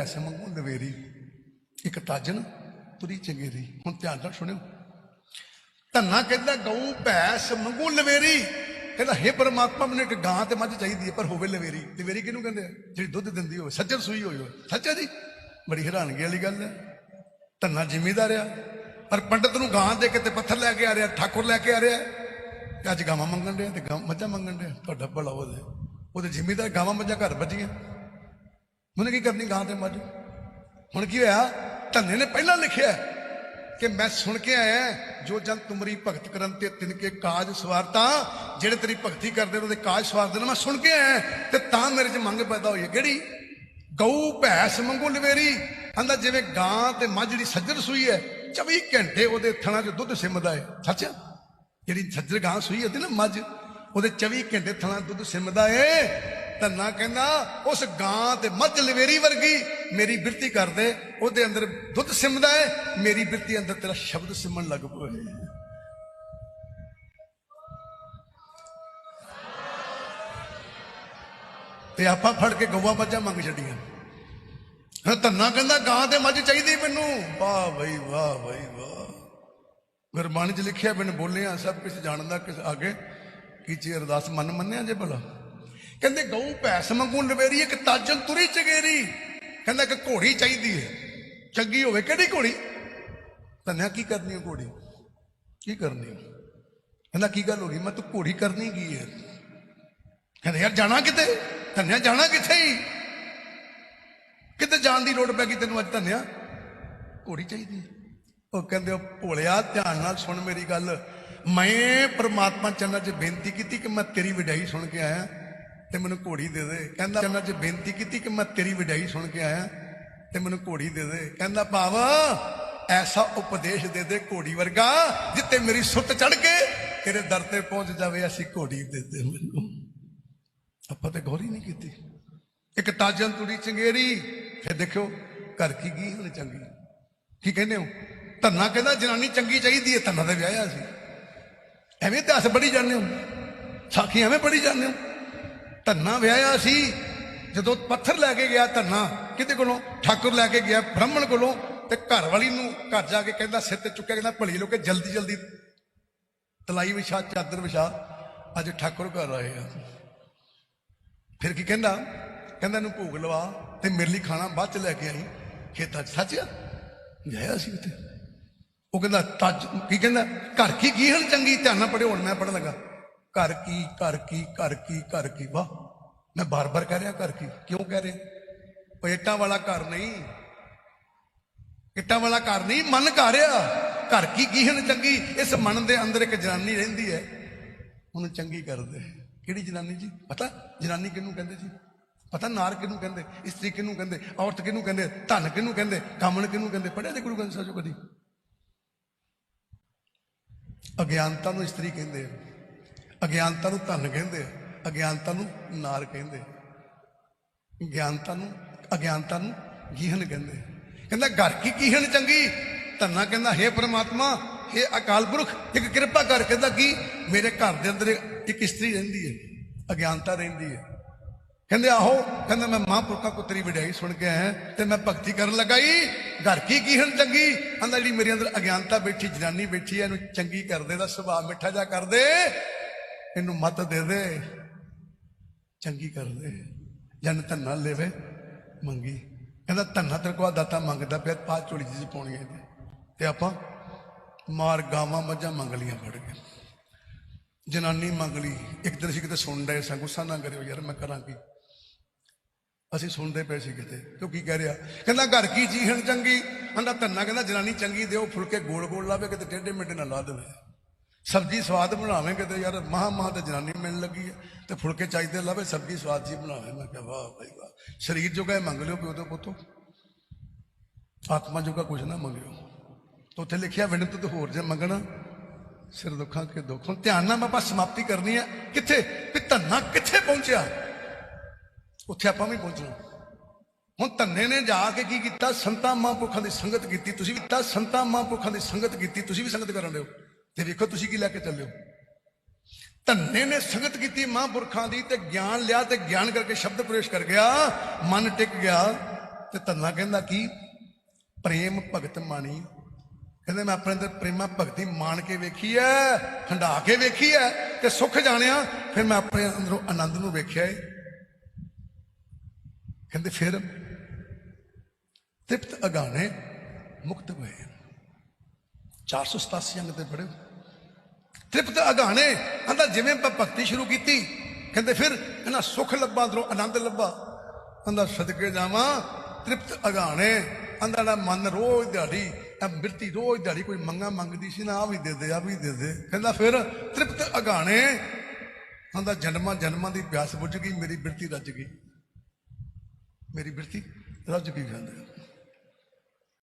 ਐਸੇ ਮੰਗੂ, ਨਵੇਰੀ, ਇੱਕ ਤਾਜਨ ਤੁਰੀ ਚੰਗੇਰੀ ਹੁਣ ਧਿਆਨ ਨਾਲ ਸੁਣਿਓ। ਧੰਨਾ ਕਹਿੰਦਾ, ਗਊ, ਭੈਸ ਮੰਗੂ ਲਵੇਰੀ ਕਹਿੰਦਾ, ਹੇ ਪਰਮਾਤਮਾ, ਮੈਨੂੰ ਇੱਕ ਗਾਂ ਤੇ ਮੱਝ ਚਾਹੀਦੀ ਹੈ, ਪਰ ਹੋਵੇ ਲਵੇਰੀ ਲਵੇਰੀ ਕਿਹਨੂੰ ਕਹਿੰਦੇ ਆ? ਜਿਹੜੀ ਦੁੱਧ ਦਿੰਦੀ ਹੋਵੇ। ਸੱਜਰ ਸੂਈ ਹੋਈ ਹੋਵੇ। ਸੱਚਾ ਜੀ? ਬੜੀ ਹੈਰਾਨਗੀ ਵਾਲੀ ਗੱਲ ਹੈ। ਧੰਨਾ ਜ਼ਿਮੀਦਾਰ ਆ। ਪਰ ਪੰਡਤ ਨੂੰ ਗਾਂ ਦੇ ਕੇ ਤੇ ਪੱਥਰ ਲੈ ਕੇ ਆ ਰਿਹਾ, ਠਾਕੁਰ ਲੈ ਕੇ ਆ ਰਿਹਾ। ਤੇ ਅੱਜ ਗਾਵਾਂ ਮੰਗਣ ਡਿਆ ਤੇ ਗਾਂ ਮੱਝਾਂ ਮੰਗਣ ਡਿਆ। ਤੁਹਾਡਾ ਭਲਾ ਉਹਦੇ ਉਹਦੇ ਜ਼ਿਮੀਦਾਰ ਗਾਵਾਂ ਮੱਝਾਂ ਘਰ ਵੱਜੀਆਂ। ਉਹਨੇ ਕੀ ਕਰਨੀ ਗਾਂ ਤੇ ਮੱਝ? ਹੁਣ ਕੀ ਹੋਇਆ? ਧੰਨੇ ਨੇ ਪਹਿਲਾਂ ਲਿਖਿਆ ਕਿ ਮੈਂ ਸੁਣ ਕੇ ਆਇਆ ਜੋ ਜਨ ਤੁਮਰੀ ਭਗਤ ਕਰਨ ਤੇ ਤਿਨ ਕੇ ਕਾਜ ਸਵਾਰਤਾ ਜਿਹੜੇ ਤੇਰੀ ਭਗਤੀ ਕਰਦੇ ਉਹਦੇ ਕਾਜ ਸਵਾਰਦੇ ਨੇ, ਮੈਂ ਸੁਣ ਕੇ ਆਇਆ ਤੇ ਤਾਂ ਮੇਰੇ 'ਚ ਮੰਗ ਪੈਦਾ ਹੋਈ ਹੈ। ਕਿਹੜੀ? ਗਊ, ਭੈਸ ਮੰਗੂ ਲਵੇਰੀ। ਕਹਿੰਦਾ ਜਿਵੇਂ ਗਾਂ ਤੇ ਮੱਝ ਜਿਹੜੀ ਸੱਜਰ ਸੂਈ ਹੈ 24 ਘੰਟੇ ਉਹਦੇ ਥਣਾ 'ਚ ਦੁੱਧ ਸਿਮਦਾ ਹੈ। ਸੱਚ? ਜਿਹੜੀ ਸੱਜਰ ਗਾਂ ਸੂਈ ਹੁੰਦੀ ਨਾ ਮੱਝ, ਉਹਦੇ 24 ਘੰਟੇ ਥਣਾ ਦੁੱਧ ਸਿਮਦਾ ਏ। ਧੰਨਾ ਕਹਿੰਦਾ, ਉਸ ਗਾਂ ਤੇ ਮੱਝ ਲਵੇਰੀ ਵਰਗੀ, ਮੇਰੀ ਬਿਰਤੀ ਕਰਦੇ ਉਹਦੇ ਅੰਦਰ ਦੁੱਧ ਸਿਮਦਾ ਹੈ ਮੇਰੀ ਬਿਰਤੀ ਅੰਦਰ ਤੇਰਾ ਸ਼ਬਦ ਸਿਮਣ ਲੱਗ ਪਏ ਤੇ ਆਪਾਂ ਫੜ ਕੇ ਗਊਆ ਮੱਝਾਂ ਮੰਗ ਛੱਡੀਆਂ। ਹਾਂ ਧੰਨਾ ਕਹਿੰਦਾ, ਗਾਂ ਤੇ ਮੱਝ ਚਾਹੀਦੀ ਮੈਨੂੰ। ਵਾਹ ਬਈ ਵਾਹ ਬਈ, ਵਾਹ। ਗੁਰਬਾਣੀ ਚ ਲਿਖਿਆ ਬਿਨ ਬੋਲਿਆ, ਸਭ ਕੁਝ ਜਾਣਦਾ ਕਿਸ ਆਗੇ ਕੀ ਚੀ ਅਰਦਾਸ ਮਨ ਮੰਨਿਆ ਜੇ ਭਲਾ? ਕਹਿੰਦੇ ਗਊ ਭੈਸ ਮੰਗੂ ਨਵੇਰੀ, ਇੱਕ ਤਾਜਨ ਤੁਰੀ ਚਗੇਰੀ। ਕਹਿੰਦਾ ਕਿ ਘੋੜੀ ਚਾਹੀਦੀ ਹੈ। ਚੰਗੀ ਹੋਵੇ ਕਿਹੜੀ ਘੋੜੀ? ਧੰਨਿਆ ਕੀ ਕਰਨੀ ਹੈ ਘੋੜੀ? ਕੀ ਕਰਨੀ ਕਹਿੰਦਾ ਕੀ ਗੱਲ ਹੋ ਗਈ? ਮੈਂ ਤੂੰ ਘੋੜੀ ਕਰਨੀ ਕੀ ਹੈ? ਕਹਿੰਦਾ ਯਾਰ ਜਾਣਾ ਕਿਤੇ? ਧੰਨਿਆ ਜਾਣਾ ਕਿੱਥੇ ਹੀ ਕਿਤੇ ਜਾਣ ਦੀ ਲੋੜ ਪੈ ਗਈ ਤੈਨੂੰ ਅੱਜ ਧੰਨਿਆ? ਘੋੜੀ ਚਾਹੀਦੀ ਉਹ ਕਹਿੰਦੇ ਉਹ ਭੋਲਿਆ, ਧਿਆਨ ਨਾਲ ਸੁਣ ਮੇਰੀ ਗੱਲ। ਮੈਂ ਪਰਮਾਤਮਾ ਚੰਨਾ 'ਚ ਬੇਨਤੀ ਕੀਤੀ ਕਿ ਮੈਂ ਤੇਰੀ ਵਡਿਆਈ ਸੁਣ ਕੇ ਆਇਆ। ਤੇ ਮੈਨੂੰ ਘੋੜੀ ਦੇ ਦੇ। ਕਹਿੰਦਾ ਚੰਨਾ 'ਚ ਬੇਨਤੀ ਕੀਤੀ ਕਿ ਮੈਂ ਤੇਰੀ ਵਡਿਆਈ ਸੁਣ ਕੇ ਆਇਆ। ਤੇ ਮੈਨੂੰ ਘੋੜੀ ਦੇ ਦੇ। ਕਹਿੰਦਾ, ਭਾਵ, ਐਸਾ ਉਪਦੇਸ਼ ਦੇ ਦੇ ਘੋੜੀ ਵਰਗਾ, ਜਿੱਤੇ ਮੇਰੀ ਸੁੱਤ ਚੜ ਕੇ ਤੇਰੇ ਦਰ ਤੇ ਪਹੁੰਚ ਜਾਵੇ ਅਸੀਂ ਘੋੜੀ ਦੇ ਦੇ ਮੈਨੂੰ। ਆਪਾਂ ਤੇ ਗੌਰ ਹੀ ਨਹੀਂ ਕੀਤੀ। ਇੱਕ ਤਾਜਨ ਤੁੜੀ ਚੰਗੇਰੀ, ਫਿਰ ਦੇਖਿਓ, ਘਰ ਕੀ ਗਈ ਹੁਣ ਚੰਗੀ। ਕੀ ਕਹਿੰਦੇ ਹੋ? ਧੰਨਾ ਕਹਿੰਦਾ, ਜਨਾਨੀ ਚੰਗੀ ਚਾਹੀਦੀ ਹੈ, ਧੰਨਾ ਤੇ ਵਿਆਹਿਆ ਸੀ। ਐਵੇਂ ਤੇ ਇਤਿਹਾਸ ਬੜੀ ਜਾਂਦੇ ਹੋ? ਸਾਖੀ ਐਵੇਂ ਬੜੀ ਜਾਂਦੇ ਹੋ? ਧੰਨਾ ਵਿਆਹਿਆ ਸੀ। ਜਦੋਂ ਪੱਥਰ ਲੈ ਕੇ ਗਿਆ ਧੰਨਾ ਕਿਤੇ ਕੋਲੋਂ? ਠਾਕੁਰ ਲੈ ਕੇ ਗਿਆ ਬ੍ਰਾਹਮਣ ਕੋਲੋਂ ਤੇ ਘਰ ਵਾਲੀ ਨੂੰ ਘਰ ਜਾ ਕੇ ਕਹਿੰਦਾ, ਸਿਰ ਤੇ ਚੁੱਕਿਆ ਕਹਿੰਦਾ, ਭਲੀ ਲੋਕੇ ਜਲਦੀ ਜਲਦੀ ਤਲਾਈ ਵਿਛਾ, ਚਾਦਰ ਵਿਛਾ। ਅੱਜ ਠਾਕੁਰ ਘਰ ਆਏ ਆ। ਫਿਰ ਕੀ ਕਹਿੰਦਾ? ਕਹਿੰਦਾ, ਇਹਨੂੰ ਭੋਗ ਲਵਾ ਤੇ ਮੇਰੇ ਲਈ ਖਾਣਾ ਬਾਅਦ ਚ ਲੈ ਕੇ ਆਈ। ਖੇਤਾਂ ਚ ਸੱਚ ਆ? ਜਾਇਆ ਸੀ ਉੱਥੇ। ਉਹ ਕਹਿੰਦਾ, ਤੱਜ ਕੀ ਕਹਿੰਦਾ? ਘਰ ਕੀ ਕੀ ਹਲ ਚੰਗੀ? ਧਿਆਨ ਨਾਲ ਪੜਿਓ ਹੁਣ ਮੈਂ ਪੜਨ ਲੱਗਾ। ਘਰ ਕੀ ਘਰ ਕੀ ਘਰ ਕੀ ਘਰ ਕੀ? ਵਾਹ, ਮੈਂ ਬਾਰ-ਬਾਰ ਕਹਿ ਰਿਹਾ ਘਰ ਕੀ। ਕਿਉਂ ਕਹਿ ਰਿਹਾ? ਉਹ ਇੱਟਾਂ ਵਾਲਾ ਘਰ ਨਹੀਂ। ਇੱਟਾਂ ਵਾਲਾ ਘਰ ਨਹੀਂ, ਮਨ ਘਰ ਆ। ਘਰ ਕੀ ਕੀ ਚੰਗੀ? ਇਸ ਮਨ ਦੇ ਅੰਦਰ ਇੱਕ ਜਨਾਨੀ ਰਹਿੰਦੀ ਹੈ। ਉਹਨੂੰ ਚੰਗੀ ਕਰਦੇ। ਕਿਹੜੀ ਜਨਾਨੀ ਜੀ? ਪਤਾ? ਜਨਾਨੀ ਕਿਹਨੂੰ ਕਹਿੰਦੇ ਜੀ? ਪਤਾ? ਨਾਰ ਕਿਹਨੂੰ ਕਹਿੰਦੇ? ਇਸਤਰੀ ਕਿਹਨੂੰ ਕਹਿੰਦੇ? ਔਰਤ ਕਿਹਨੂੰ ਕਹਿੰਦੇ? ਧਨ ਕਿਹਨੂੰ ਕਹਿੰਦੇ? ਕਾਮਣ ਕਿਹਨੂੰ ਕਹਿੰਦੇ? ਪੜਿਆ ਤੇ ਗੁਰੂ ਗ੍ਰੰਥ ਸਾਹਿਬ ਚੋਂ ਕਦੀ? ਅਗਿਆਨਤਾ ਨੂੰ ਇਸਤਰੀ ਕਹਿੰਦੇ ਆ। ਅਗਿਆਨਤਾ ਨੂੰ ਧਨ ਕਹਿੰਦੇ ਆ, ਅਗਿਆਨਤਾ ਨੂੰ ਨਾਰ ਕਹਿੰਦੇ ਗਿਆਨਤਾ ਨੂੰ, ਅਗਿਆਨਤਾ ਨੂੰ ਗੀਹਨ ਕਹਿੰਦੇ ਕਹਿੰਦਾ, ਘਰ ਕੀ ਕੀਹਨ ਚੰਗੀ? ਧੰਨਾ ਕਹਿੰਦਾ, ਹੇ ਪ੍ਰਮਾਤਮਾ, ਹੇ ਅਕਾਲ ਪੁਰਖ, ਇੱਕ ਕਿਰਪਾ ਕਰ ਕਹਿੰਦਾ ਕੀ? ਮੇਰੇ ਘਰ ਦੇ ਅੰਦਰ ਇੱਕ ਇਸਤਰੀ ਰਹਿੰਦੀ ਹੈ, ਅਗਿਆਨਤਾ ਰਹਿੰਦੀ ਹੈ। ਕਹਿੰਦੇ, ਆਹੋ, ਕਹਿੰਦਾ, ਮੈਂ ਮਹਾਂਪੁਰਖਾਂ ਕੋ ਤੇਰੀ ਵਡਿਆਈ ਸੁਣ ਕੇ ਆਇਆ, ਤੇ ਮੈਂ ਭਗਤੀ ਕਰਨ ਲਗਾਈ ਘਰ ਕੀ ਕੀਹਨ ਚੰਗੀ? ਕਹਿੰਦਾ, ਜਿਹੜੀ ਮੇਰੇ ਅੰਦਰ ਅਗਿਆਨਤਾ ਬੈਠੀ, ਜਨਾਨੀ ਬੈਠੀ ਹੈ, ਇਹਨੂੰ ਚੰਗੀ ਕਰਦੇ ਦਾ ਸੁਭਾਅ ਮਿੱਠਾ ਜਾ ਕਰਦੇ। ਇਹਨੂੰ ਮਤ ਦੇ ਦੇ, ਚੰਗੀ ਕਰਦੇ ਜਨ ਧੰਨਾ ਲੈਵੇ, ਮੰਗੀ। ਕਹਿੰਦਾ ਧੰਨਾ ਤੇਰੇ ਕੋਲ ਦਾਤਾ ਮੰਗਦਾ ਪਿਆ ਪਾ ਝੋਲੀ ਜੀ ਪਾਉਣੀ ਇਹਦੇ। ਤੇ ਆਪਾਂ ਮਾਰ ਗਾਵਾਂ ਮੱਝਾਂ ਮੰਗ ਲੀਆਂ ਫੜ ਕੇ। ਜਨਾਨੀ ਮੰਗ ਲਈ, ਇੱਕ ਦਿਨ ਸੀ ਕਿਤੇ ਸੁਣ ਰਹੇ ਸਾਂ, ਗੁੱਸਾ ਨਾ ਕਰਿਓ ਯਾਰ, ਮੈਂ ਕਰਾਂ ਕੀ? ਅਸੀਂ ਸੁਣਦੇ ਪਏ ਸੀ ਕਿਤੇ, ਤੂੰ ਕੀ ਕਹਿ ਰਿਹਾ? ਕਹਿੰਦਾ ਘਰ ਕੀ ਜੀਹਣ ਚੰਗੀ? ਕਹਿੰਦਾ ਧੰਨਾ, ਕਹਿੰਦਾ ਜਨਾਨੀ ਚੰਗੀ ਦਿਓ, ਫੁਲਕੇ ਗੋਲ ਗੋਲ ਲਾਵੇ, ਕਿਤੇ ਟੇਢੇ ਮੇਢੇ ਨਾ ਲਾ ਦੇਵੇ। ਸਬਜੀ ਸਵਾਦ ਬਣਾਵੇਂ ਕਿਤੇ ਯਾਰ, ਮਹਾ ਮਹਾ ਤੇ ਜਨਾਨੀ ਮਿਲਣ ਲੱਗੀ ਹੈ ਤੇ ਫੁਲਕੇ ਚਾਹੀਦੇ ਲਾਵੇ, ਸਬਜੀ ਸਵਾਦ ਜੀ ਬਣਾਵੇ। ਮੈਂ ਕਿਹਾ, ਵਾਹ ਭਾਈ ਵਾਹ। ਸਰੀਰ ਜੋਗਾ ਇਹ ਮੰਗ ਲਿਓ ਪਿਓ ਤੋਂ ਪੁੱਤੋ। ਆਤਮਾ ਜੋਗਾ ਕੁਝ ਨਾ ਮੰਗਿਓ। ਤਾਂ ਉੱਥੇ ਲਿਖਿਆ ਵਿਣਤ ਤੇ ਹੋਰ ਜੇ ਮੰਗਣਾ, ਸਿਰ ਦੁੱਖਾਂ ਕੇ ਦੁੱਖ। ਹੁਣ ਧਿਆਨ ਨਾਲ ਆਪਾਂ ਸਮਾਪਤੀ ਕਰਨੀ ਹੈ। ਕਿੱਥੇ? ਵੀ ਧੰਨਾ ਕਿੱਥੇ ਪਹੁੰਚਿਆ? ਉੱਥੇ ਆਪਾਂ ਵੀ ਪਹੁੰਚਣਾ। ਹੁਣ ਧੰਨੇ ਨੇ ਜਾ ਕੇ ਕੀ ਕੀਤਾ? ਸੰਤਾਂ ਮਹਾਂਪੁਰਖਾਂ ਦੀ ਸੰਗਤ ਕੀਤੀ। ਤੁਸੀਂ ਵੀ ਤਾਂ ਸੰਤਾਂ ਮਹਾਂਪੁਰਖਾਂ ਦੀ ਸੰਗਤ ਕੀਤੀ। ਤੁਸੀਂ ਵੀ ਸੰਗਤ ਕਰਨ ਲਿਓ ਤੇ ਵੇਖੋ ਤੁਸੀਂ ਕੀ ਲੈ ਕੇ ਚੱਲਿਓ ਧੰਨੇ ਨੇ ਸੰਗਤ ਕੀਤੀ ਮਹਾਂਪੁਰਖਾਂ ਦੀ ਤੇ ਗਿਆਨ ਲਿਆ ਤੇ ਗਿਆਨ ਕਰਕੇ ਸ਼ਬਦ ਪ੍ਰਵੇਸ਼ ਕਰ ਗਿਆ, ਮਨ ਟਿਕ ਗਿਆ ਤੇ ਧੰਨਾ ਕਹਿੰਦਾ ਕੀ? ਪ੍ਰੇਮ ਭਗਤ ਮਾਣੀ। ਕਹਿੰਦੇ ਮੈਂ ਆਪਣੇ ਅੰਦਰ ਪ੍ਰੇਮਾ ਭਗਤੀ ਮਾਣ ਕੇ ਵੇਖੀ ਐ ਹੰਡਾ ਕੇ ਵੇਖੀ ਐ ਤੇ ਸੁੱਖ ਜਾਣਿਆ, ਫਿਰ ਮੈਂ ਆਪਣੇ ਅੰਦਰੋਂ ਆਨੰਦ ਨੂੰ ਵੇਖਿਆ ਏ। ਕਹਿੰਦੇ ਫਿਰ ਤ੍ਰਿਪਤ ਅਗਾਣੇ ਮੁਕਤ ਹੋਏ। 487 ਅੰਗ ਤੇ ਪੜਿਓ ਤ੍ਰਿਪਤ ਅਗਾਣੇ ਕਹਿੰਦਾ, ਜਿਵੇਂ ਭਗਤੀ ਸ਼ੁਰੂ ਕੀਤੀ, ਕਹਿੰਦੇ ਫਿਰ ਇਹਨਾਂ ਸੁੱਖ ਲੱਭਾ ਅੰਦਰੋਂ ਆਨੰਦ ਲੱਭਾ। ਕਹਿੰਦਾ, ਸਦਕੇ ਜਾਵਾਂ, ਤ੍ਰਿਪਤ ਅਗਾਣੇ ਕਹਿੰਦਾ ਨਾ ਮਨ ਰੋਜ਼ ਦਿਹਾੜੀ, ਇਹ ਬਿਰਤੀ ਰੋਜ਼ ਦਿਹਾੜੀ ਕੋਈ ਮੰਗਾ ਮੰਗਦੀ ਸੀ ਨਾ ਆ ਵੀ ਦੇ ਦੇ ਆ ਵੀ ਦੇ ਦੇ। ਕਹਿੰਦਾ ਫਿਰ ਤ੍ਰਿਪਤ ਅਗਾਣੇ ਕਹਿੰਦਾ, ਜਨਮਾਂ ਜਨਮਾਂ ਦੀ ਪਿਆਸ ਬੁੱਝ ਗਈ, ਮੇਰੀ ਬਿਰਤੀ ਰੱਜ ਗਈ। ਮੇਰੀ ਬਿਰਤੀ ਰੱਜ ਗਈ ਕਹਿੰਦੇ।